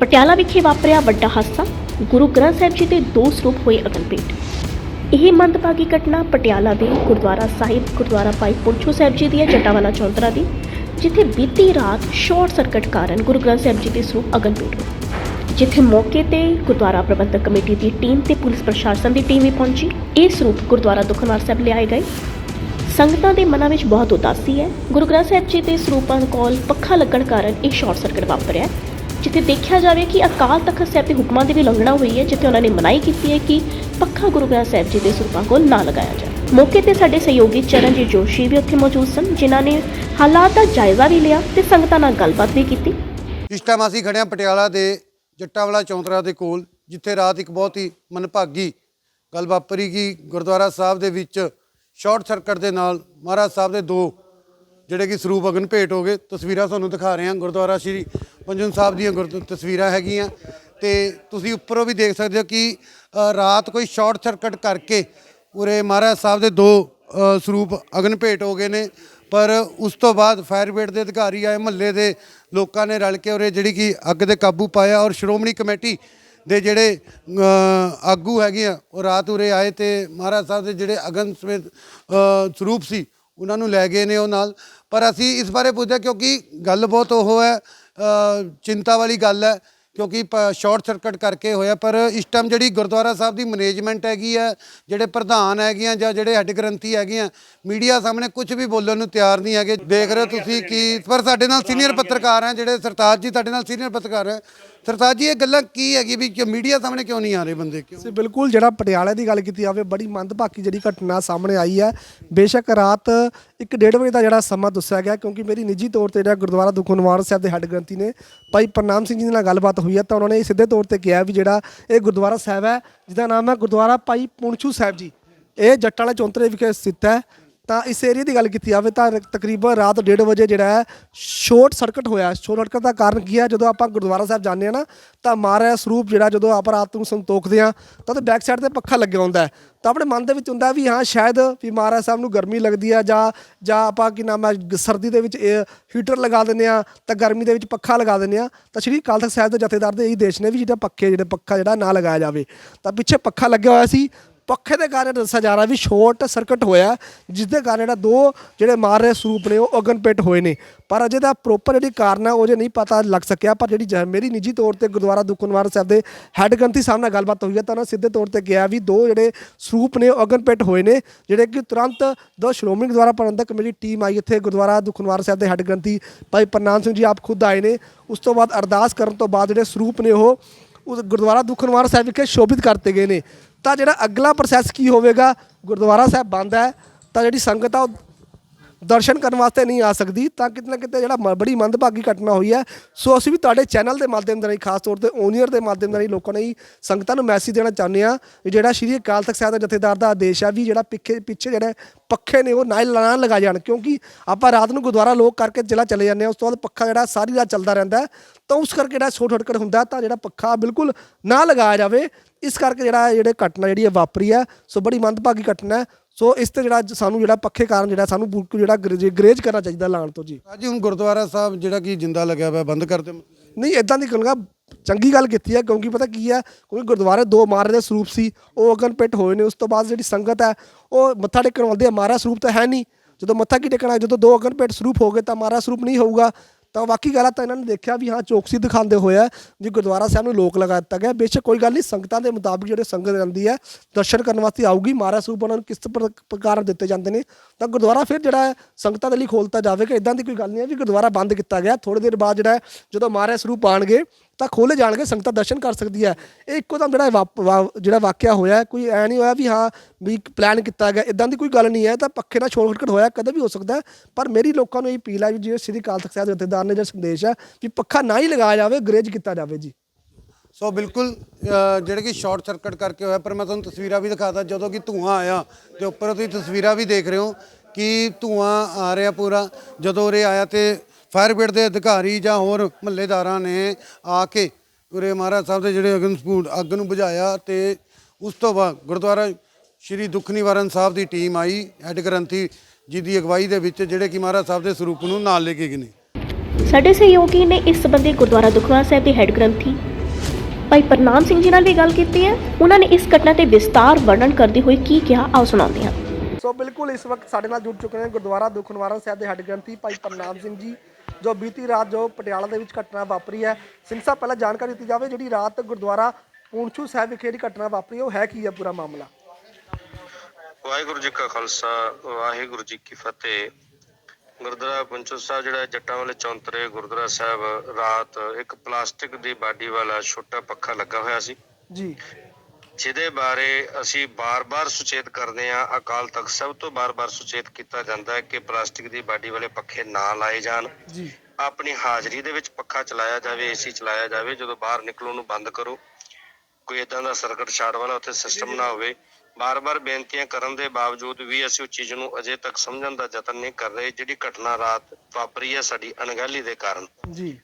ਪਟਿਆਲਾ ਵਿਖੇ ਵਾਪਰਿਆ ਵੱਡਾ ਹਾਦਸਾ। ਗੁਰੂ ਗ੍ਰੰਥ ਸਾਹਿਬ ਜੀ ਦੇ ਦੋ ਸਰੂਪ ਹੋਏ ਅਗਨਪੇਟ ਇਹ ਮੰਦਭਾਗੀ ਘਟਨਾ ਪਟਿਆਲਾ ਦੇ ਗੁਰਦੁਆਰਾ ਸਾਹਿਬ, ਗੁਰਦੁਆਰਾ ਭਾਈ ਪੁੰਛੂ ਸਾਹਿਬ ਜੀ ਦੀ ਹੈ ਜਟਾਵਾਲਾ ਚੌਂਤਰਾ ਦੀ, ਜਿੱਥੇ ਬੀਤੀ ਰਾਤ ਸ਼ਾਰਟ ਸਰਕਟ ਕਾਰਨ ਗੁਰੂ ਗ੍ਰੰਥ ਸਾਹਿਬ ਜੀ ਦੇ ਸਰੂਪ ਅਗਨਪੇਟ ਹੋਏ। ਜਿੱਥੇ ਮੌਕੇ ਤੇ ਗੁਰਦੁਆਰਾ ਪ੍ਰਬੰਧਕ ਕਮੇਟੀ ਦੀ ਟੀਮ ਤੇ ਪੁਲਿਸ ਪ੍ਰਸ਼ਾਸਨ ਦੀ ਟੀਮ ਵੀ ਪਹੁੰਚੀ। ਇਹ ਸਰੂਪ ਗੁਰਦੁਆਰਾ ਦੁਖਨਵਾਰ ਸਾਹਿਬ ਲਿਆਏ ਗਏ। ਸੰਗਤਾਂ ਦੇ ਮਨਾਂ ਵਿੱਚ ਬਹੁਤ ਉਦਾਸੀ ਹੈ। ਗੁਰੂ ਗ੍ਰੰਥ ਸਾਹਿਬ ਜੀ ਦੇ ਸਰੂਪਾਂ ਕੋਲ ਪੱਖਾ ਲੱਗਣ ਕਾਰਨ ਇਹ ਸ਼ਾਰਟ ਸਰਕਟ ਵਾਪਰਿਆ। ਜਿੱਥੇ ਦੇਖਿਆ ਜਾਵੇ ਕਿ ਅਕਾਲ ਤਖਤ ਸਾਹਿਬ ਦੇ ਹੁਕਮਾਂ ਦੀ ਵੀ ਉਲੰਘਣਾ ਹੋਈ ਹੈ, ਜਿੱਥੇ ਉਹਨਾਂ ਨੇ ਮਨਾਹੀ ਕੀਤੀ ਹੈ ਕਿ ਪੱਖਾ ਗੁਰੂ ਗ੍ਰੰਥ ਸਾਹਿਬ ਜੀ ਦੇ ਸਰੂਪਾਂ ਕੋਲ ਨਾ ਲਗਾਇਆ ਜਾਏ ਮੌਕੇ ਤੇ ਸਾਡੇ ਸਹਿਯੋਗੀ ਚਰਨਜੀਤ ਜੋਸ਼ੀ ਵੀ ਉੱਥੇ ਮੌਜੂਦ ਸਨ, ਜਿਨ੍ਹਾਂ ਨੇ ਹਾਲਾਤ ਦਾ ਜਾਇਜ਼ਾ ਵੀ ਲਿਆ ਤੇ ਸੰਗਤਾਂ ਨਾਲ ਗੱਲਬਾਤ ਵੀ ਕੀਤੀ। ਇਸ ਟਾਈਮ ਅਸੀਂ ਖੜੇ ਹਾਂ ਪਟਿਆਲਾ ਦੇ ਜੱਟਾਵਾਲਾ ਚੌਂਤਰਾ ਦੇ ਕੋਲ, ਜਿੱਥੇ ਰਾਤ ਇੱਕ ਬਹੁਤ ਹੀ ਮਨਭਾਗੀ ਗੱਲ ਵਾਪਰੀ ਕਿ ਗੁਰਦੁਆਰਾ ਸਾਹਿਬ ਦੇ ਵਿੱਚ ਸ਼ਾਰਟ ਸਰਕਟ ਦੇ ਨਾਲ ਮਹਾਰਾਜ ਸਾਹਿਬ ਦੇ ਦੋ ਜਿਹੜੇ ਕਿ ਸਰੂਪ ਅਗਨ ਭੇਟ ਹੋ ਗਏ। ਤਸਵੀਰਾਂ ਤੁਹਾਨੂੰ ਦਿਖਾ ਰਹੇ ਹਾਂ। ਗੁਰਦੁਆਰਾ ਸ਼੍ਰੀ ਪੰਜਨ ਸਾਹਿਬ ਦੀਆਂ ਗੁਰ ਤਸਵੀਰਾਂ ਹੈਗੀਆਂ ਤੇ ਤੁਸੀਂ ਉੱਪਰੋਂ ਵੀ ਦੇਖ ਸਕਦੇ ਹੋ ਕਿ ਰਾਤ ਕੋਈ ਸ਼ਾਰਟ ਸਰਕਟ ਕਰਕੇ ਉਰੇ ਮਹਾਰਾਜ ਸਾਹਿਬ ਦੇ ਦੋ ਸਰੂਪ ਅਗਨ ਭੇਟ ਹੋ ਗਏ ਨੇ, ਪਰ ਉਸ ਤੋਂ ਬਾਅਦ ਫਾਇਰ ਬ੍ਰਿਗੇਡ ਦੇ ਅਧਿਕਾਰੀ ਆਏ, ਮਹੱਲੇ ਦੇ ਲੋਕਾਂ ਨੇ ਰਲ ਕੇ ਉਰੇ ਜਿਹੜੀ ਕਿ ਅੱਗ ਦੇ ਕਾਬੂ ਪਾਇਆ ਔਰ ਸ਼੍ਰੋਮਣੀ ਕਮੇਟੀ ਦੇ ਜਿਹੜੇ ਆਗੂ ਹੈਗੇ ਆ ਉਹ ਰਾਤ ਉਰੇ ਆਏ ਤੇ ਮਹਾਰਾਜ ਸਾਹਿਬ ਦੇ ਜਿਹੜੇ ਅਗਨ ਸਮੇਤ ਸਰੂਪ ਸੀ, ਉਹਨਾਂ ਨੂੰ ਲੈ ਗਏ ਨੇ ਉਹ ਨਾਲ। ਪਰ ਅਸੀਂ ਇਸ ਬਾਰੇ ਪੁੱਛਦੇ ਕਿਉਂਕਿ ਗੱਲ ਬਹੁਤ ਉਹ ਹੈ ਚਿੰਤਾ ਵਾਲੀ ਗੱਲ ਹੈ, ਕਿਉਂਕਿ ਸ਼ਾਰਟ ਸਰਕਟ ਕਰਕੇ ਹੋਇਆ, ਪਰ ਇਸ ਟਾਈਮ ਜਿਹੜੀ ਗੁਰਦੁਆਰਾ ਸਾਹਿਬ ਦੀ ਮੈਨੇਜਮੈਂਟ ਹੈਗੀ ਹੈ, ਜਿਹੜੇ ਪ੍ਰਧਾਨ ਹੈਗੀਆਂ ਜਾਂ ਜਿਹੜੇ ਹੈੱਡ ਗ੍ਰੰਥੀ ਹੈਗੀਆਂ ਮੀਡੀਆ ਸਾਹਮਣੇ ਕੁਝ ਵੀ ਬੋਲਣ ਨੂੰ ਤਿਆਰ ਨਹੀਂ ਹੈਗੇ। ਦੇਖ ਰਹੇ ਹੋ ਤੁਸੀਂ ਕਿ, ਪਰ ਸਾਡੇ ਨਾਲ ਸੀਨੀਅਰ ਪੱਤਰਕਾਰ ਹੈ ਜਿਹੜੇ ਸਰਤਾਜ ਜੀ ਸਾਡੇ ਨਾਲ ਸੀਨੀਅਰ ਪੱਤਰਕਾਰ ਹੈ ਸਰਤਾਜ ਜੀ, ਇਹ ਗੱਲਾਂ ਕੀ ਹੈਗੀ ਵੀ ਕਿ ਮੀਡੀਆ ਸਾਹਮਣੇ ਕਿਉਂ ਨਹੀਂ ਆ ਰਹੇ ਬੰਦੇ? ਕਿਉਂ? ਸੇ ਬਿਲਕੁਲ ਜਿਹੜਾ ਪਟਿਆਲੇ ਦੀ ਗੱਲ ਕੀਤੀ ਜਾਵੇ, ਬੜੀ ਮੰਦਭਾਗੀ ਜਿਹੜੀ ਘਟਨਾ ਸਾਹਮਣੇ ਆਈ ਹੈ। ਬੇਸ਼ੱਕ ਰਾਤ 1:30 ਵਜੇ ਦਾ ਜਿਹੜਾ ਸਮਾਂ ਦੱਸਿਆ ਗਿਆ, ਕਿਉਂਕਿ ਮੇਰੀ ਨਿੱਜੀ ਤੌਰ ਤੇ ਜਿਹੜਾ ਗੁਰਦੁਆਰਾ ਦੁਖਨਵਾਰ ਸਾਹਿਬ ਦੇ ਹੈੱਡ ਗ੍ਰੰਥੀ ਨੇ ਭਾਈ ਪ੍ਰਨਾਮ ਸਿੰਘ ਜੀ ਨਾਲ ਗੱਲਬਾਤ ਹੋਈ ਹੈ, ਤਾਂ ਉਹਨਾਂ ਨੇ ਸਿੱਧੇ ਤੌਰ ਤੇ ਕਿਹਾ ਵੀ ਜਿਹੜਾ ਇਹ ਗੁਰਦੁਆਰਾ ਸਾਹਿਬ ਹੈ, ਜਿਹਦਾ ਨਾਮ ਹੈ ਗੁਰਦੁਆਰਾ ਭਾਈ ਪੁੰਛੂ ਸਾਹਿਬ ਜੀ। ਇਹ ਜੱਟਾਂ ਵਾਲੇ ਚੌਂਤਰੇ ਵਿਖੇ ਸਥਿਤ ਹੈ। ਤਾਂ ਇਸ ਏਰੀਆ ਦੀ ਗੱਲ ਕੀਤੀ ਜਾਵੇ ਤਾਂ ਤਕਰੀਬਨ ਰਾਤ 1:30 ਵਜੇ ਜਿਹੜਾ ਹੈ, ਸ਼ਾਰਟ ਸਰਕਟ ਹੋਇਆ ਸ਼ਾਰਟ ਸਰਕਟ ਦਾ ਕਾਰਨ ਕੀ ਹੈ? ਜਦੋਂ ਆਪਾਂ ਗੁਰਦੁਆਰਾ ਸਾਹਿਬ ਜਾਂਦੇ ਆ ਨਾ, ਤਾਂ ਮਹਾਰਾਜ ਸਰੂਪ ਜਿਹੜਾ ਜਦੋਂ ਆਪਾਂ ਰਾਤ ਨੂੰ ਸੰਤੋਖਦੇ ਆ ਤਾਂ ਉਹਦੇ ਬੈਕ ਸਾਈਡ ਤੇ ਪੱਖਾ ਲੱਗਿਆ ਹੁੰਦਾ ਹੈ। ਤਾਂ ਆਪਣੇ ਮਨ ਦੇ ਵਿੱਚ ਹੁੰਦਾ ਵੀ ਹਾਂ, ਸ਼ਾਇਦ ਵੀ ਮਹਾਰਾਜ ਸਾਹਿਬ ਨੂੰ ਗਰਮੀ ਲੱਗਦੀ ਆ ਜਾਂ ਜਾਂ ਆਪਾਂ ਕੀ ਨਾਮ ਹੈ, ਗ- ਸਰਦੀ ਦੇ ਵਿੱਚ ਹੀਟਰ ਲਗਾ ਦਿੰਦੇ ਆ ਤਾਂ ਗਰਮੀ ਦੇ ਵਿੱਚ ਪੱਖਾ ਲਗਾ ਦਿੰਦੇ ਆ ਤਾਂ ਸ਼੍ਰੀ ਅਕਾਲ ਤਖਤ ਸਾਹਿਬ ਦੇ ਜਥੇਦਾਰ ਦੇ ਇਹੀ ਦੇਸ਼ ਨੇ ਵੀ ਜਿਹੜਾ ਪੱਖੇ, ਜਿਹੜੇ ਪੱਖਾ ਜਿਹੜਾ ਨਾ ਲਗਾਇਆ ਜਾਵੇ। ਤਾਂ ਪਿੱਛੇ ਪੱਖਾ ਲੱਗਿਆ ਹੋਇਆ ਸੀ ਪੱਖੇ ਦੇ ਕਾਰਨ ਦੱਸਿਆ ਜਾ ਰਿਹਾ ਵੀ ਸ਼ਾਰਟ ਸਰਕਟ ਹੋਇਆ ਜਿਸ ਦੇ ਕਾਰਨ ਜਿਹੜਾ ਦੋ ਜਿਹੜੇ ਮਾਰ ਰਹੇ ਸਰੂਪ ਨੇ, ਉਹ ਅਗਨਪੇਟ ਹੋਏ ਨੇ। ਪਰ ਅਜੇ ਦਾ ਪ੍ਰੋਪਰ ਜਿਹੜੀ ਕਾਰਨ ਹੈ, ਉਹ ਜੇ ਨਹੀਂ ਪਤਾ ਲੱਗ ਸਕਿਆ, ਪਰ ਜਿਹੜੀ ਜ- ਮੇਰੀ ਨਿੱਜੀ ਤੌਰ ਤੇ ਗੁਰਦੁਆਰਾ ਦੁਖਨਵਾਰ ਸਾਹਿਬ ਦੇ ਹੈੱਡ ਗ੍ਰੰਥੀ ਸਾਹਿਬ ਨਾਲ ਗੱਲਬਾਤ ਹੋਈ ਹੈ, ਤਾਂ ਉਹਨਾਂ ਸਿੱਧੇ ਤੌਰ ਤੇ ਕਿਹਾ ਵੀ ਦੋ ਜਿਹੜੇ ਸਰੂਪ ਨੇ, ਉਹ ਅਗਨਪੇਟ ਹੋਏ ਨੇ, ਜਿਹੜੇ ਕਿ ਤੁਰੰਤ ਦੋ ਸ਼੍ਰੋਮਣੀ ਗੁਰਦੁਆਰਾ ਪ੍ਰਬੰਧਕ ਕਮੇਟੀ ਟੀਮ ਆਈ ਇੱਥੇ, ਗੁਰਦੁਆਰਾ ਦੁਖਨਵਾਰ ਸਾਹਿਬ ਦੇ ਹੈੱਡ ਗ੍ਰੰਥੀ ਭਾਈ ਪ੍ਰਨਾਮ ਸਿੰਘ ਜੀ ਆਪ ਖੁਦ ਆਏ ਨੇ। ਉਸ ਤੋਂ ਬਾਅਦ ਅਰਦਾਸ ਕਰਨ ਤੋਂ ਬਾਅਦ ਜਿਹੜੇ ਸਰੂਪ ਨੇ ਉਹ, ਉਸ ਗੁਰਦੁਆਰਾ ਦੁਖਨਵਾਰ ਸਾਹਿਬ ਵਿਖੇ ਸ਼ੋਭਿਤ ਕਰਤੇ ਗਏ ਨੇ। ਤਾਂ ਜਿਹੜਾ ਅਗਲਾ ਪ੍ਰੋਸੈਸ ਕੀ ਹੋਵੇਗਾ? ਗੁਰਦੁਆਰਾ ਸਾਹਿਬ ਬੰਦ ਹੈ ਤਾਂ ਜਿਹੜੀ ਸੰਗਤ ਆ ਉਹ ਦਰਸ਼ਨ ਕਰਨ ਵਾਸਤੇ ਨਹੀਂ ਆ ਸਕਦੀ ਤਾਂ ਕਿਤੇ ਨਾ ਕਿਤੇ ਜਿਹੜਾ ਮ- ਬੜੀ ਮੰਦਭਾਗੀ ਘਟਨਾ ਹੋਈ ਹੈ। ਸੋ ਅਸੀਂ ਵੀ ਤੁਹਾਡੇ ਚੈਨਲ ਦੇ ਮਾਧਿਅਮ ਦੇ ਰਾਹੀਂ ਖਾਸ ਤੌਰ ਤੇ ਓਨੀਅਰ ਦੇ ਮਾਧਿਅਮ ਦੇ ਰਾਹੀਂ ਲੋਕਾਂ ਨੂੰ ਹੀ ਸੰਗਤਾਂ ਨੂੰ ਮੈਸੇਜ ਦੇਣਾ ਚਾਹੁੰਦੇ ਆ ਵੀ ਜਿਹੜਾ ਸ਼੍ਰੀ ਅਕਾਲ ਤਖਤ ਸਾਹਿਬ ਦੇ ਜਥੇਦਾਰ ਦਾ ਆਦੇਸ਼ ਆ ਵੀ ਜਿਹੜਾ ਪਿੱਛੇ ਪਿੱਛੇ ਜਿਹੜੇ ਪੱਖੇ ਨੇ ਉਹ ਨਾ ਨਾ ਲਗਾ ਜਾਣ ਕਿਉਂਕਿ ਆਪਾਂ ਰਾਤ ਨੂੰ ਗੁਰਦੁਆਰਾ ਲੋਕ ਕਰਕੇ ਜ਼ਿਲ੍ਹਾ ਚਲੇ ਜਾਂਦੇ ਆ ਉਸ ਤੋਂ ਬਾਅਦ ਪੱਖਾ ਜਿਹੜਾ ਸਾਰੀ ਰਾਤ ਚੱਲਦਾ ਰਹਿੰਦਾ ਹੈ, ਤਾਂ ਉਸ ਕਰਕੇ ਜਿਹੜਾ ਛੋਟ ਹਟਕੜ ਹੁੰਦਾ ਤਾਂ ਜਿਹੜਾ ਪੱਖਾ ਬਿਲਕੁਲ ਨਾ ਲਗਾਇਆ ਜਾਵੇ ਇਸ ਕਰਕੇ ਜਿਹੜਾ ਜਿਹੜੇ ਘਟਨਾ ਜਿਹੜੀ ਹੈ ਵਾਪਰੀ ਹੈ ਸੋ ਬੜੀ ਮੰਦਭਾਗੀ ਘਟਨਾ ਹੈ। ਸੋ ਇਸ ਤੇ ਜਿਹੜਾ ਸਾਨੂੰ ਜਿਹੜਾ ਪੱਖੇ ਕਾਰਨ ਜਿਹੜਾ ਸਾਨੂੰ ਬਿਲਕੁਲ ਜਿਹੜਾ ਗਰੇਜ ਕਰਨਾ ਚਾਹੀਦਾ ਲਾਣ ਤੋਂ ਜੀ। ਅੱਜ ਹੁਣ ਗੁਰਦੁਆਰਾ ਸਾਹਿਬ ਜਿਹੜਾ ਕਿ ਜਿੰਦਾ ਲੱਗਿਆ ਹੋਇਆ ਬੰਦ ਕਰ ਦਿਓ। ਨਹੀਂ ਇਦਾਂ ਦੀ ਗੱਲਾਂ ਚੰਗੀ ਗੱਲ ਕੀਤੀ ਹੈ ਕਿਉਂਕਿ ਪਤਾ ਕੀ ਹੈ ਕਿਉਂਕਿ ਗੁਰਦੁਆਰੇ ਦੋ ਮਹਾਰਾਜ ਦੇ ਸਰੂਪ ਸੀ ਉਹ ਅਗਨ ਪਿੱਟ ਹੋਏ ਨੇ ਉਸ ਤੋਂ ਬਾਅਦ ਜਿਹੜੀ ਸੰਗਤ ਹੈ ਉਹ ਮੱਥਾ ਟੇਕਣ ਵਾਲਦੇ ਆ ਮਹਾਰਾਜ ਸਰੂਪ ਤਾਂ ਹੈ ਨਹੀਂ। ਜਦੋਂ ਮੱਥਾ ਕੀ ਟੇਕਣਾ ਜਦੋਂ ਦੋ ਅਗਨ ਪਿੱਟ ਸਰੂਪ ਹੋ ਗਏ ਤਾਂ ਮਹਾਰਾਜ ਸਰੂਪ ਨਹੀਂ ਹੋਊਗਾ। ਤਾਂ ਬਾਕੀ ਗੱਲ ਤਾਂ ਇਹਨਾਂ ਨੇ ਦੇਖਿਆ ਵੀ ਹਾਂ, ਚੌਕਸੀ ਦਿਖਾਉਂਦੇ ਹੋਇਆ ਜੀ ਗੁਰਦੁਆਰਾ ਸਾਹਿਬ ਨੂੰ ਲੋਕ ਲਗਾ ਦਿੱਤਾ ਗਿਆ। ਬੇਸ਼ੱਕ ਕੋਈ ਗੱਲ ਨਹੀਂ, ਸੰਗਤਾਂ ਦੇ ਮੁਤਾਬਿਕ ਜਿਹੜੇ ਸੰਗਤ ਰਹਿੰਦੀ ਹੈ ਦਰਸ਼ਨ ਕਰਨ ਵਾਸਤੇ ਆਊਗੀ। ਮਹਾਰਾਜ ਸਰੂਪ ਉਹਨਾਂ ਨੂੰ ਕਿਸ ਪ੍ਰਕਾਰ ਦਿੱਤੇ ਜਾਂਦੇ ਨੇ। ਤਾਂ ਗੁਰਦੁਆਰਾ ਫਿਰ ਜਿਹੜਾ ਹੈ, ਸੰਗਤਾਂ ਦੇ ਲਈ ਖੋਲਤਾ ਜਾਵੇਗਾ। ਇਦਾਂ ਦੀ ਕੋਈ ਗੱਲ ਨਹੀਂ ਹੈ ਵੀ ਗੁਰਦੁਆਰਾ ਬੰਦ ਕੀਤਾ ਗਿਆ। ਥੋੜੇ ਦੇਰ ਬਾਅਦ ਜਿਹੜਾ ਜਦੋਂ ਮਹਾਰਾਜ ਸਰੂਪ ਆਣਗੇ ਤਾਂ ਖੋਲੇ ਜਾਣਗੇ ਸੰਗਤਾਂ ਦਰਸ਼ਨ ਕਰ ਸਕਦੀ ਹੈ। ਇਹ ਇੱਕੋ ਦਮ ਜਿਹੜਾ ਵਾਪ- ਵਾ- ਜਿਹੜਾ ਵਾਕਿਆ ਹੋਇਆ ਕੋਈ ਐ ਨਹੀਂ ਹੋਇਆ ਵੀ ਹਾਂ ਵੀ ਪਲਾਨ ਕੀਤਾ ਗਿਆ ਇਦਾਂ ਦੀ ਕੋਈ ਗੱਲ ਨਹੀਂ ਹੈ ਤਾਂ ਪੱਖੇ ਨਾਲ ਛੋੜ ਖਟਕਟ ਹੋਇਆ ਕਦੇ ਵੀ ਹੋ ਸਕਦਾ ਹੈ। ਪਰ ਮੇਰੀ ਲੋਕਾਂ ਨੂੰ ਇਹ ਅਪੀਲ ਹੈ ਵੀ ਜਿਹੜੇ ਸ੍ਰੀ ਅਕਾਲ ਤਖਤ ਸਾਹਿਬ ਦੇ ਜਥੇਦਾਰ ਨੇ ਜਿਹੜਾ ਸੰਦੇਸ਼ ਹੈ ਵੀ ਪੱਖਾ ਨਾ ਹੀ ਲਗਾਇਆ ਜਾਵੇ ਗਰੇਜ ਕੀਤਾ ਜਾਵੇ ਜੀ। ਸੋ ਬਿਲਕੁਲ ਅ, ਜਿਹੜੇ ਕਿ ਸ਼ਾਰਟ ਸਰਕਟ ਕਰਕੇ ਹੋਇਆ ਪਰ ਮੈਂ ਤੁਹਾਨੂੰ ਤਸਵੀਰਾਂ ਵੀ ਦਿਖਾਦਾ ਜਦੋਂ ਕਿ ਧੂਆਂ ਆਇਆ ਤੇ ਉੱਪਰ ਤੁਸੀਂ ਤਸਵੀਰਾਂ ਵੀ ਦੇਖ ਰਹੇ ਹੋ ਕਿ ਧੂਆਂ ਆ ਰਿਹਾ ਪੂਰਾ। ਜਦੋਂ ਉਰੇ ਆਇਆ ਤੇ ਫਾਇਰ ਬ੍ਰਿਗੇਡ ਦੇ ਅਧਿਕਾਰੀ ਜਾਂ ਹੋਰ ਮਹੱਲੇਦਾਰਾਂ ਨੇ ਆ ਕੇ ਉਰੇ ਮਹਾਰਾਜ ਸਾਹਿਬ ਦੇ ਜਿਹੜੇ ਅਗਨ ਸਪੂਟ ਅੱਗ ਨੂੰ ਬੁਝਾਇਆ ਤੇ ਉਸ ਤੋਂ ਬਾਅਦ ਗੁਰਦੁਆਰਾ ਸ਼੍ਰੀ ਦੁੱਖ ਨਿਵਾਰਨ ਸਾਹਿਬ ਦੀ ਟੀਮ ਆਈ ਹੈੱਡ ਗ੍ਰੰਥੀ ਜੀ ਦੀ ਅਗਵਾਈ ਦੇ ਵਿੱਚ ਜਿਹੜੇ ਕਿ ਮਹਾਰਾਜ ਸਾਹਿਬ ਦੇ ਸਰੂਪ ਨੂੰ ਨਾਲ ਲੈ ਕੇ ਗਏ ਨੇ। ਸਾਡੇ ਸਹਿਯੋਗੀ ਨੇ ਇਸ ਸੰਬੰਧੀ ਗੁਰਦੁਆਰਾ ਦੁਖਵਾ ਸਾਹਿਬ ਦੇ ਹੈੱਡ ਗ੍ਰੰਥੀ ਭਾਈ ਪ੍ਰਨਾਮ ਸਿੰਘ ਜੀ ਨਾਲ ਵੀ ਗੱਲ ਕੀਤੀ ਹੈ। ਉਹਨਾਂ ਨੇ ਇਸ ਘਟਨਾ ਤੇ ਵਿਸਤਾਰ ਵਰਣਨ ਕਰਦੇ ਹੋਏ ਕੀ ਕਿਹਾ ਆਓ ਸੁਣਾਉਂਦੇ ਹਾਂ। ਸੋ ਬਿਲਕੁਲ ਇਸ ਵਕਤ ਸਾਡੇ ਨਾਲ ਜੁੜ ਚੁੱਕੇ ਨੇ ਗੁਰਦੁਆਰਾ ਦੁੱਖ ਨਿਵਾਰਨ ਸਾਹਿਬ ਦੇ ਹੈੱਡ ਗ੍ਰੰਥੀ ਭਾਈ ਪ੍ਰਨਾਮ ਸਿੰਘ ਜੀ। ਜੋ ਬੀਤੀ ਰਾਤ ਜੋ ਪਟਿਆਲਾ ਦੇ ਵਿੱਚ ਘਟਨਾ ਵਾਪਰੀ ਹੈ। ਸਿੰਘ ਸਾਹਿਬ ਪਹਿਲਾਂ ਜਾਣਕਾਰੀ ਦਿੱਤੀ ਜਾਵੇ ਜਿਹੜੀ ਰਾਤ ਗੁਰਦੁਆਰਾ ਪੂੰਛੂ ਸਾਹਿਬ ਵਿਖੇ ਜਿਹੜੀ ਘਟਨਾ ਵਾਪਰੀ ਹੈ, ਉਹ ਹੈ ਕੀ ਹੈ ਪੂਰਾ ਮਾਮਲਾ? ਵਾਹਿਗੁਰੂ ਜੀ ਕਾ ਖਾਲਸਾ ਵਾਹਿਗੁਰੂ ਜੀ ਕੀ ਫਤਿਹ। ਗੁਰਦੁਆਰਾ ਪੰਚੋ ਸਾਹਿਬ ਜਿਹੜਾ ਜੱਟਾਂ ਵਾਲੇ ਚੌਂਤਰੇ ਗੁਰਦੁਆਰਾ ਸਾਹਿਬ ਰਾਤ ਇੱਕ ਪਲਾਸਟਿਕ ਦੀ ਬਾਡੀ ਵਾਲਾ ਛੋਟਾ ਪੱਖਾ ਲੱਗਾ ਹੋਇਆ ਸੀ। ਜੀ। ਜਿਹਦੇ ਬਾਰੇ ਅਸੀਂ ਬਾਰ-ਬਾਰ ਸੁਚੇਤ ਕਰਦੇ ਹਾਂ ਅਕਾਲ ਤਖਤ ਸਾਹਿਬ ਤੋਂ ਬਾਰ-ਬਾਰ ਸੁਚੇਤ ਕੀਤਾ ਜਾਂਦਾ ਹੈ ਕਿ ਪਲਾਸਟਿਕ ਦੀ ਬਾਡੀ ਵਾਲੇ ਪੱਖੇ ਨਾ ਲਾਏ ਜਾਣ। ਜੀ। ਆਪਣੀ ਹਾਜ਼ਰੀ ਦੇ ਵਿੱਚ ਪੱਖਾ ਚਲਾਇਆ ਜਾਵੇ ਏਸੀ ਚਲਾਇਆ ਜਾਵੇ ਜਦੋਂ ਬਾਹਰ ਨਿਕਲੋ ਨੂੰ ਬੰਦ ਕਰੋ। ਕੋਈ ਇਦਾਂ ਦਾ ਸਰਕਟ ਛਾੜ ਵਾਲਾ ਉੱਥੇ ਸਿਸਟਮ ਨਾ ਹੋਵੇ। ਬਾਰ-ਬਾਰ ਬੇਨਤੀਆਂ ਕਰਨ ਦੇ ਬਾਵਜੂਦ ਵੀ ਅਸੀਂ ਉਸ ਚੀਜ਼ ਨੂੰ ਅਜੇ ਤੱਕ ਸਮਝਣ ਦਾ ਯਤਨ ਨਹੀਂ ਕਰ ਰਹੇ ਜਿਹੜੀ ਘਟਨਾ ਰਾਤ ਵਾਪਰੀ ਹੈ ਸਾਡੀ ਅਣਗਹਿਲੀ ਦੇ ਕਾਰਨ। ਜੀ।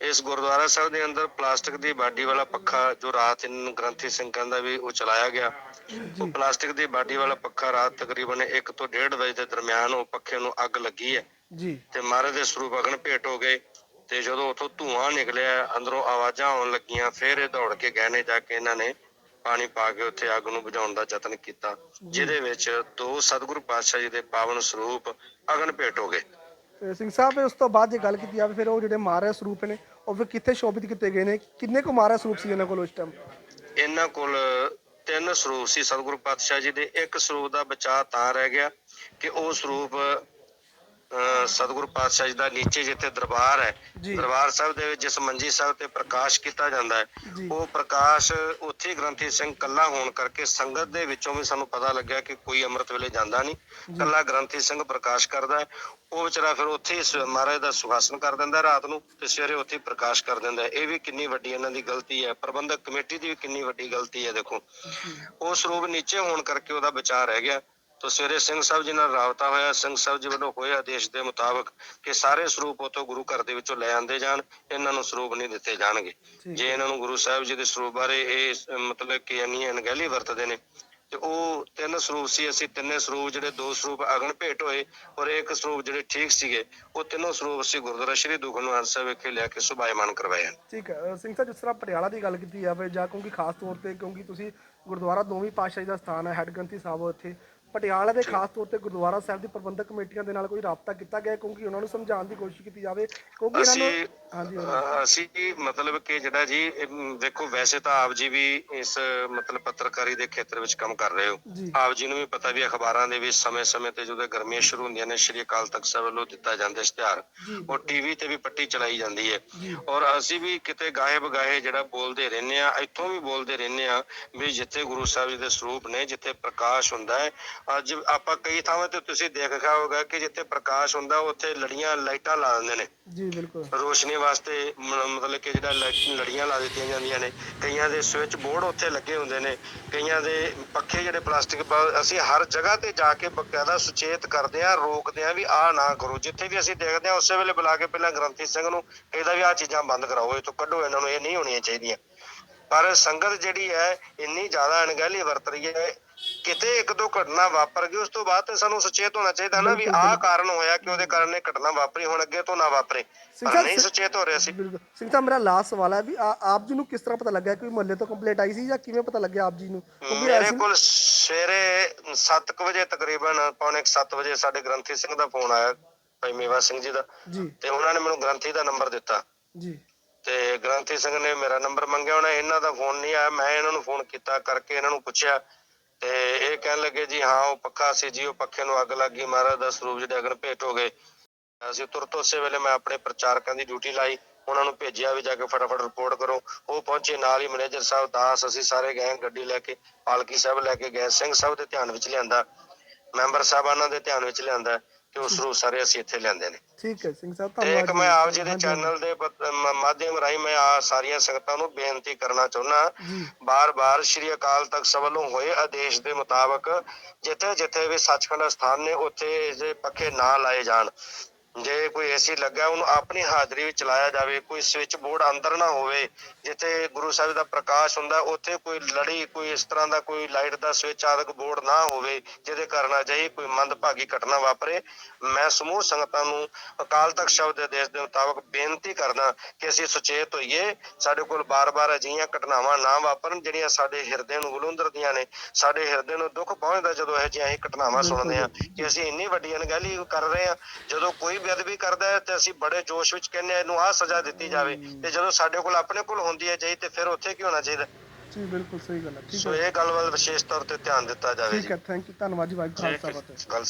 ਇਸ ਗੁਰਦੁਆਰਾ ਸਾਹਿਬ ਦੇ ਅੰਦਰ ਪਲਾਸਟਿਕ ਦੀ ਬਾਡੀ ਵਾਲਾ ਪੱਖਾ ਜੋ ਰਾਤ ਇਨ ਗ੍ਰੰਥੀ ਸਿੰਘ ਕਹਿੰਦਾ ਵੀ ਉਹ ਚਲਾਇਆ ਗਿਆ। ਉਹ ਪਲਾਸਟਿਕ ਦੀ ਬਾਡੀ ਵਾਲਾ ਪੱਖਾ ਰਾਤ ਤਕਰੀਬਨ 1 ਤੋਂ 1.5 ਵਜੇ ਦੇ ਦਰਮਿਆਨ ਉਹ ਪੱਖੇ ਨੂੰ ਅੱਗ ਲੱਗੀ ਹੈ। ਜੀ। ਤੇ ਮਹਾਰਾਜ ਦੇ ਸਰੂਪ ਅਗਨ ਭੇਟ ਹੋ ਗਏ ਤੇ ਜਦੋਂ ਉਥੋਂ ਧੂਆਂ ਨਿਕਲਿਆ ਅੰਦਰੋਂ ਆਵਾਜ਼ਾਂ ਆਉਣ ਲੱਗੀਆਂ ਫਿਰ ਇਹ ਦੌੜ ਕੇ ਗਏ ਨੇ ਜਾ ਕੇ ਇਹਨਾਂ ਨੇ ਪਾਣੀ ਪਾ ਕੇ ਉੱਥੇ ਅੱਗ ਨੂੰ ਬੁਝਾਉਣ ਦਾ ਯਤਨ ਕੀਤਾ ਜਿਹਦੇ ਵਿੱਚ ਦੋ ਸਤਿਗੁਰੂ ਪਾਤਸ਼ਾਹ ਜੀ ਦੇ ਪਾਵਨ ਸਰੂਪ ਅਗਨ ਭੇਟ ਹੋ ਗਏ। ਸਿੰਘ ਸਾਹਿਬ ਉਸ ਤੋਂ ਬਾਅਦ ਜੇ ਗੱਲ ਕੀਤੀ ਜਾਵੇ, ਫਿਰ ਉਹ ਜਿਹੜੇ ਮਹਾਰਾਜ ਸਰੂਪ ਨੇ, ਉਹ ਫਿਰ ਕਿੱਥੇ ਸ਼ੋਭਿਤ ਕੀਤੇ ਗਏ ਨੇ? ਕਿੰਨੇ ਕੁ ਮਹਾਰਾਜ ਸਰੂਪ ਸੀ ਇਹਨਾਂ ਕੋਲ ਉਸ ਟਾਈਮ ਇਹਨਾਂ ਕੋਲ ਤਿੰਨ ਸਰੂਪ ਸੀ। ਸਤਿਗੁਰੂ ਪਾਤਸ਼ਾਹ ਜੀ ਦੇ। ਇੱਕ ਸਰੂਪ ਦਾ ਬਚਾਅ ਤਾਂ ਰਹਿ ਗਿਆ ਕਿ ਉਹ ਸਰੂਪ ਸਤਿਗੁਰੂ ਪਾਤਸ਼ਾਹ ਜੀ ਦਾ ਨੀਚੇ ਜਿੱਥੇ ਦਰਬਾਰ ਹੈ। ਦਰਬਾਰ ਸਾਹਿਬ ਦੇ ਵਿੱਚ ਜਿਸ ਮੰਜੀ ਸਾਹਿਬ ਤੇ ਪ੍ਰਕਾਸ਼ ਕੀਤਾ ਜਾਂਦਾ ਹੈ। ਉਹ ਪ੍ਰਕਾਸ਼ ਉੱਥੇ ਗ੍ਰੰਥੀ ਸਿੰਘ ਕੱਲਾ ਹੋਣ ਕਰਕੇ ਸੰਗਤ ਦੇ ਵਿੱਚੋਂ ਵੀ ਸਾਨੂੰ ਪਤਾ ਲੱਗਿਆ ਕਿ ਕੋਈ ਅੰਮ੍ਰਿਤ ਵੇਲੇ ਜਾਂਦਾ ਨਹੀਂ। ਕੱਲਾ ਗ੍ਰੰਥੀ ਸਿੰਘ ਪ੍ਰਕਾਸ਼ ਕਰਦਾ ਹੈ ਉਹ ਵਿਚਾਰਾ ਫਿਰ ਉੱਥੇ ਮਹਾਰਾਜ ਦਾ ਸੁਖਾਸਨ ਕਰ ਦਿੰਦਾ ਰਾਤ ਨੂੰ ਤੇ ਸਵੇਰੇ ਉੱਥੇ ਪ੍ਰਕਾਸ਼ ਕਰ ਦਿੰਦਾ ਇਹ ਵੀ ਕਿੰਨੀ ਵੱਡੀ ਇਹਨਾਂ ਦੀ ਗਲਤੀ ਹੈ ਪ੍ਰਬੰਧਕ ਕਮੇਟੀ ਦੀ ਵੀ ਕਿੰਨੀ ਵੱਡੀ ਗਲਤੀ ਹੈ ਦੇਖੋ। ਉਹ ਸਰੂਪ ਨੀਚੇ ਹੋਣ ਕਰਕੇ ਉਹਦਾ ਬਚਾਅ ਰਹਿ ਗਿਆ। ਤੋ ਸਵੇਰੇ ਸਿੰਘ ਸਾਹਿਬ ਜੀ ਨਾਲ ਰਾਬਤਾ ਹੋਇਆ ਸਿੰਘ ਸਾਹਿਬ ਜੀ ਵੱਲੋਂ ਹੋਏ ਆਦੇਸ਼ ਦੇ ਮੁਤਾਬਕ ਕਿ ਸਾਰੇ ਸਰੂਪ ਉਤੋਂ ਗੁਰੂ ਘਰ ਦੇ ਵਿੱਚੋਂ ਲੈ ਆਂਦੇ ਜਾਣ ਇਹਨਾਂ ਨੂੰ ਸਰੂਪ ਨਹੀਂ ਦਿੱਤੇ ਜਾਣਗੇ। ਜੇ ਇਹਨਾਂ ਨੂੰ ਗੁਰੂ ਸਾਹਿਬ ਜੀ ਦੇ ਸਰੂਪ ਬਾਰੇ ਇਹ ਮਤਲਬ ਕਿ ਇੰਨੀ ਅਣਗਹਿਲੀ ਵਰਤਦੇ ਨੇ ਤੇ ਉਹ ਤਿੰਨ ਸਰੂਪ ਸੀ ਅਸੀਂ ਤਿੰਨੇ ਸਰੂਪ ਜਿਹੜੇ ਦੋ ਸਰੂਪ ਅਗਨ ਭੇਟ ਹੋਏ ਔਰ ਇੱਕ ਸਰੂਪ ਜਿਹੜੇ ਠੀਕ ਸੀਗੇ ਉਹ ਤਿੰਨੋਂ ਸਰੂਪ ਅਸੀਂ ਗੁਰਦੁਆਰਾ ਸ਼੍ਰੀ ਦੁਖਨਿਵਾਰਨ ਸਾਹਿਬ ਵਿਖੇ ਲਿਆ ਕੇ ਸੁਭਾਇਮਾਨ ਕਰਵਾਏ ਹਨ। ਠੀਕ ਹੈ। ਸਿੰਘ ਸਾਹਿਬ ਜਿਸ ਤਰ੍ਹਾਂ ਪਟਿਆਲਾ ਦੀ ਗੱਲ ਕੀਤੀ ਜਾਵੇ ਜਾਂ ਕਿਉਂਕਿ ਖਾਸ ਤੌਰ ਤੇ ਕਿਉਂਕਿ ਤੁਸੀਂ ਗੁਰਦੁਆਰਾ ਦੋਵੀਂ ਪਾਤਸ਼ਾਹੀ ਦਾ ਸਥਾਨ ਹੈ ਹੈੱਡ ਗ੍ਰੰਥੀ ਸਾਹਿਬ ਇੱਥੇ ਪਟਿਆਲਾ ਦੇ ਖਾਸ ਤੌਰ ਤੇ ਗੁਰਦੁਆਰਾ ਸਾਹਿਬ ਦੀ ਪ੍ਰਬੰਧਕ ਕਮੇਟੀਆਂ ਦੇ ਨਾਲ ਕੋਈ ਰਾਬਤਾ ਕੀਤਾ ਗਿਆ? ਕਿਉਂਕਿ ਉਹਨਾਂ ਨੂੰ ਸਮਝਾਉਣ ਦੀ ਕੋਸ਼ਿਸ਼ ਕੀਤੀ ਜਾਵੇ? ਕਿਉਂਕਿ ਇਹਨਾਂ ਨੂੰ ਹਾਂਜੀ ਅਸੀਂ ਮਤਲਬ ਕਿ ਜਿਹੜਾ ਜੀ ਦੇਖੋ ਵੈਸੇ ਤਾਂ ਆਪ ਜੀ ਵੀ ਇਸ ਮਤਲਬ ਪੱਤਰਕਾਰੀ ਦੇ ਖੇਤਰ ਵਿੱਚ ਕੰਮ ਕਰ ਰਹੇ ਹੋ। ਆਪ ਜੀ ਨੂੰ ਵੀ ਪਤਾ ਵੀ ਅਖਬਾਰਾਂ ਦੇ ਵਿੱਚ ਸਮੇਂ-ਸਮੇਂ ਤੇ ਜਦੋਂ ਗਰਮੀਆਂ ਸ਼ੁਰੂ ਹੁੰਦੀਆਂ ਨੇ ਸ਼੍ਰੀ ਅਕਾਲ ਤਖਤ ਸਾਹਿਬ ਵੱਲੋਂ ਦਿੱਤਾ ਜਾਂਦਾ ਇਸ਼ਤਿਹਾਰ ਉਹ ਟੀਵੀ ਤੇ ਵੀ ਪੱਟੀ ਚਲਾਈ ਜਾਂਦੀ ਹੈ। ਔਰ ਅਸੀਂ ਵੀ ਕਿਤੇ ਗਾਏ ਬਗਾਏ ਜਿਹੜਾ ਬੋਲਦੇ ਰਹਿੰਦੇ ਆ ਇੱਥੋਂ ਵੀ ਬੋਲਦੇ ਰਹਿੰਦੇ ਆ ਵੀ ਜਿੱਥੇ ਗੁਰੂ ਸਾਹਿਬ ਜੀ ਦੇ ਸਰੂਪ ਨੇ ਜਿੱਥੇ ਪ੍ਰਕਾਸ਼ ਹੁੰਦਾ ਹੈ ਅੱਜ ਆਪਾਂ ਕਈ ਥਾਵਾਂ ਤੇ ਤੁਸੀਂ ਦੇਖਿਆ ਹੋਗਾ ਕਿ ਜਿੱਥੇ ਪ੍ਰਕਾਸ਼ ਹੁੰਦਾ ਉੱਥੇ ਲੜੀਆਂ ਲਾਈਟਾਂ ਲਾ ਦਿੰਦੇ ਨੇ। ਜੀ ਬਿਲਕੁਲ। ਰੋਸ਼ਨੀ ਵਾਸਤੇ ਮਤਲਬ ਕਿ ਜਿਹੜਾ ਲੜੀਆਂ ਲਾ ਦਿੱਤੀਆਂ ਜਾਂਦੀਆਂ ਨੇ। ਕਈਆਂ ਦੇ ਸਵਿਚ ਬੋਰਡ ਉੱਥੇ ਲੱਗੇ ਹੁੰਦੇ ਨੇ। ਕਈਆਂ ਦੇ ਪੱਖੇ ਜਿਹੜੇ ਪਲਾਸਟਿਕ ਅਸੀਂ ਹਰ ਜਗ੍ਹਾ ਤੇ ਜਾ ਕੇ ਬਕਾਇਦਾ ਸੁਚੇਤ ਕਰਦੇ ਆ ਰੋਕਦੇ ਆ ਵੀ ਆਹ ਨਾ ਕਰੋ। ਜਿੱਥੇ ਵੀ ਅਸੀਂ ਦੇਖਦੇ ਆ ਉਸੇ ਵੇਲੇ ਬੁਲਾ ਕੇ ਪਹਿਲਾਂ ਗ੍ਰੰਥੀ ਸਿੰਘ ਨੂੰ ਇਹਦਾ ਵੀ ਆਹ ਚੀਜ਼ਾਂ ਬੰਦ ਕਰਾਓ ਇਹ ਤੋਂ ਕੱਢੋ ਇਹਨਾਂ ਨੂੰ ਇਹ ਨਹੀਂ ਹੋਣੀਆਂ ਚਾਹੀਦੀਆਂ। ਪਰ ਸੰਗਤ ਜਿਹੜੀ ਹੈ ਇੰਨੀ ਜ਼ਿਆਦਾ ਅਣਗਹਿਲੀ ਵਰਤ ਰਹੀ ਹੈ ਕਿਤੇ ਇੱਕ ਦੋ ਘਟਨਾ ਵਾਪਰ ਗਈ ਉਸ ਤੋਂ ਬਾਅਦ ਤੇ ਸਾਨੂੰ ਸੁਚੇਤ ਹੋਣਾ ਚਾਹੀਦਾ ਨਾ ਵੀ ਆਹ ਕਾਰਨ ਹੋਇਆ ਕਿ ਉਹਦੇ ਕਾਰਨ ਇਹ ਘਟਨਾ ਵਾਪਰੀ ਹੁਣ ਅੱਗੇ ਤੋਂ ਨਾ ਵਾਪਰੇ। ਪਰ ਨਹੀਂ ਸੁਚੇਤ ਹੋ ਰਿਹਾ ਸੀ। ਸਿੰਘ ਸਾਹਿਬ ਮੇਰਾ ਲਾਸਟ ਸਵਾਲ ਹੈ ਵੀ ਆਪ ਜੀ ਨੂੰ ਕਿਸ ਤਰ੍ਹਾਂ ਪਤਾ ਲੱਗਿਆ ਕਿ ਮੁਹੱਲੇ ਤੋਂ ਕੰਪਲੇਂਟ ਆਈ ਸੀ ਜਾਂ ਕਿਵੇਂ ਪਤਾ ਲੱਗਿਆ ਆਪ ਜੀ ਨੂੰ? ਮੇਰੇ ਕੋਲ ਸਵੇਰੇ 7 ਵਜੇ ਤਕਰੀਬਨ ਪੌਣੇ 7 ਵਜੇ ਸਾਡੇ ਗ੍ਰੰਥੀ ਸਿੰਘ ਦਾ ਫੋਨ ਆਇਆ ਭਾਈ ਮੇਵਾ ਸਿੰਘ ਜੀ ਦਾ। ਤੇ ਉਹਨਾਂ ਨੇ ਮੈਨੂੰ ਗ੍ਰੰਥੀ ਦਾ ਨੰਬਰ ਦਿੱਤਾ। ਜੀ। ਤੇ ਗ੍ਰੰਥੀ ਸਿੰਘ ਨੇ ਮੇਰਾ ਨੰਬਰ ਮੰਗਿਆ ਉਹਨਾਂ ਇਹਨਾਂ ਦਾ ਫੋਨ ਨਹੀਂ ਆਇਆ ਮੈਂ ਇਹਨਾਂ ਨੂੰ ਫੋਨ ਕੀਤਾ ਕਰਕੇ ਇਹਨਾਂ ਨੂੰ ਪੁੱਛਿਆ ਤੇ ਇਹ ਕਹਿਣ ਲੱਗੇ ਜੀ, ਹਾਂ, ਉਹ ਪੱਖਾ ਸੀ ਜੀ, ਉਹ ਪੱਖੇ ਨੂੰ ਅੱਗ ਲੱਗ ਗਈ ਮਹਾਰਾਜ ਦਾ ਸਰੂਪ ਜਿਹੜੇ ਅਗਨ ਭੇਟ ਹੋ ਗਏ। ਅਸੀਂ ਤੁਰਤ ਉਸੇ ਵੇਲੇ ਮੈਂ ਆਪਣੇ ਪ੍ਰਚਾਰਕਾਂ ਦੀ ਡਿਊਟੀ ਲਾਈ, ਉਹਨਾਂ ਨੂੰ ਭੇਜਿਆ ਵੀ ਜਾ ਕੇ ਫਟਾਫਟ ਰਿਪੋਰਟ ਕਰੋ। ਉਹ ਪਹੁੰਚੇ, ਨਾਲ ਹੀ ਮੈਨੇਜਰ ਸਾਹਿਬ, ਦਾਸ, ਅਸੀਂ ਸਾਰੇ ਗਏ, ਗੱਡੀ ਲੈ ਕੇ, ਪਾਲਕੀ ਸਾਹਿਬ ਲੈ ਕੇ ਗਏ, ਸਿੰਘ ਸਾਹਿਬ ਦੇ ਧਿਆਨ ਵਿੱਚ ਲਿਆਂਦਾ, ਮੈਂਬਰ ਸਾਹਿਬਾਨਾਂ ਦੇ ਧਿਆਨ ਵਿੱਚ ਲਿਆਂਦਾ। ਕਿ ਉਹ ਸਰੂਪ ਸਾਰੇ ਅਸੀਂ ਇੱਥੇ ਲਿਆਂਦੇ ਨੇ। ਠੀਕ ਹੈ ਸਿੰਘ ਸਾਹਿਬ ਤੇ ਇੱਕ ਮੈਂ ਆਪ ਜੀ ਦੇ ਚੈਨਲ ਦੇ ਮ- ਮਾਧਿਅਮ ਰਾਹੀਂ ਮੈਂ ਆ ਸਾਰੀਆਂ ਸੰਗਤਾਂ ਨੂੰ ਬੇਨਤੀ ਕਰਨਾ ਚਾਹੁੰਦਾ ਜੀ। ਬਾਰ-ਬਾਰ ਸ਼੍ਰੀ ਅਕਾਲ ਤਖਤ ਸਾਹਿਬ ਵੱਲੋਂ ਹੋਏ ਆਦੇਸ਼ ਦੇ ਮੁਤਾਬਕ ਜਿੱਥੇ ਜਿੱਥੇ ਵੀ ਸੱਚਖੰਡ ਸਥਾਨ ਨੇ ਉੱਥੇ ਇਹਦੇ ਪੱਖੇ ਨਾ ਲਾਏ ਜਾਣ। ਜੇ ਕੋਈ ਏਸੀ ਲੱਗਾ ਉਹਨੂੰ ਆਪਣੀ ਹਾਜ਼ਰੀ ਵਿੱਚ ਚਲਾਇਆ ਜਾਵੇ ਕੋਈ ਸਵਿਚ ਬੋਰਡ ਅੰਦਰ ਨਾ ਹੋਵੇ ਜਿੱਥੇ ਗੁਰੂ ਸਾਹਿਬ ਦਾ ਪ੍ਰਕਾਸ਼ ਹੁੰਦਾ ਉੱਥੇ ਕੋਈ ਲੜੀ ਕੋਈ ਇਸ ਤਰ੍ਹਾਂ ਦਾ ਕੋਈ ਲਾਈਟ ਦਾ ਸਵਿਚ ਆਦਿਕ ਬੋਰਡ ਨਾ ਹੋਵੇ ਜਿਹਦੇ ਕਾਰਨ ਅਜਿਹੀ ਕੋਈ ਮੰਦਭਾਗੀ ਘਟਨਾ ਵਾਪਰੇ। ਮੈਂ ਸਮੂਹ ਸੰਗਤਾਂ ਨੂੰ ਅਕਾਲ ਤਖਤ ਸ਼ਬਦ ਦੇ ਆਦੇਸ਼ ਦੇ ਮੁਤਾਬਕ ਬੇਨਤੀ ਕਰਦਾ ਕਿ ਅਸੀਂ ਸੁਚੇਤ ਹੋਈਏ ਸਾਡੇ ਕੋਲ ਬਾਰ-ਬਾਰ ਅਜਿਹੀਆਂ ਘਟਨਾਵਾਂ ਨਾ ਵਾਪਰਨ ਜਿਹੜੀਆਂ ਸਾਡੇ ਹਿਰਦੇ ਨੂੰ ਗੁਲੁੰਦਰਦੀਆਂ ਨੇ। ਸਾਡੇ ਹਿਰਦੇ ਨੂੰ ਦੁੱਖ ਪਹੁੰਚਦਾ ਜਦੋਂ ਇਹ ਜਿਹੀਆਂ ਘਟਨਾਵਾਂ ਸੁਣਦੇ ਆ ਕਿ ਅਸੀਂ ਇੰਨੀ ਵੱਡੀ ਅਣਗਹਿਲੀ ਕਰ ਰਹੇ ਆ ਜਦੋਂ ਕੋਈ ਬੇਅਦਬੀ ਕਰਦਾ ਹੈ ਤੇ ਅਸੀਂ ਬੜੇ ਜੋਸ਼ ਵਿੱਚ ਕਹਿੰਦੇ ਆ ਇਹਨੂੰ ਆਹ ਸਜ਼ਾ ਦਿੱਤੀ ਜਾਵੇ ਤੇ ਜਦੋਂ ਸਾਡੇ ਕੋਲ ਆਪਣੇ ਕੋਲ ਹੁੰਦੀ ਹੈ ਜਈ ਤੇ ਫਿਰ ਉੱਥੇ ਕੀ ਹੋਣਾ ਚਾਹੀਦਾ? ਜੀ ਬਿਲਕੁਲ ਸਹੀ ਗੱਲ ਹੈ। ਠੀਕ ਸੋ ਹੈ। ਇਹ ਗੱਲ ਵੱਲ ਵਿਸ਼ੇਸ਼ ਤੌਰ ਤੇ ਧਿਆਨ ਦਿੱਤਾ ਜਾਵੇ ਠੀਕ ਹੈ ਥੈਂਕ ਯੂ ਧੰਨਵਾਦ ਜੀ ਵਾਹਿਗੁਰੂ ਖਾਲਸਾ ਫਤਿਹ। ਗੱਲ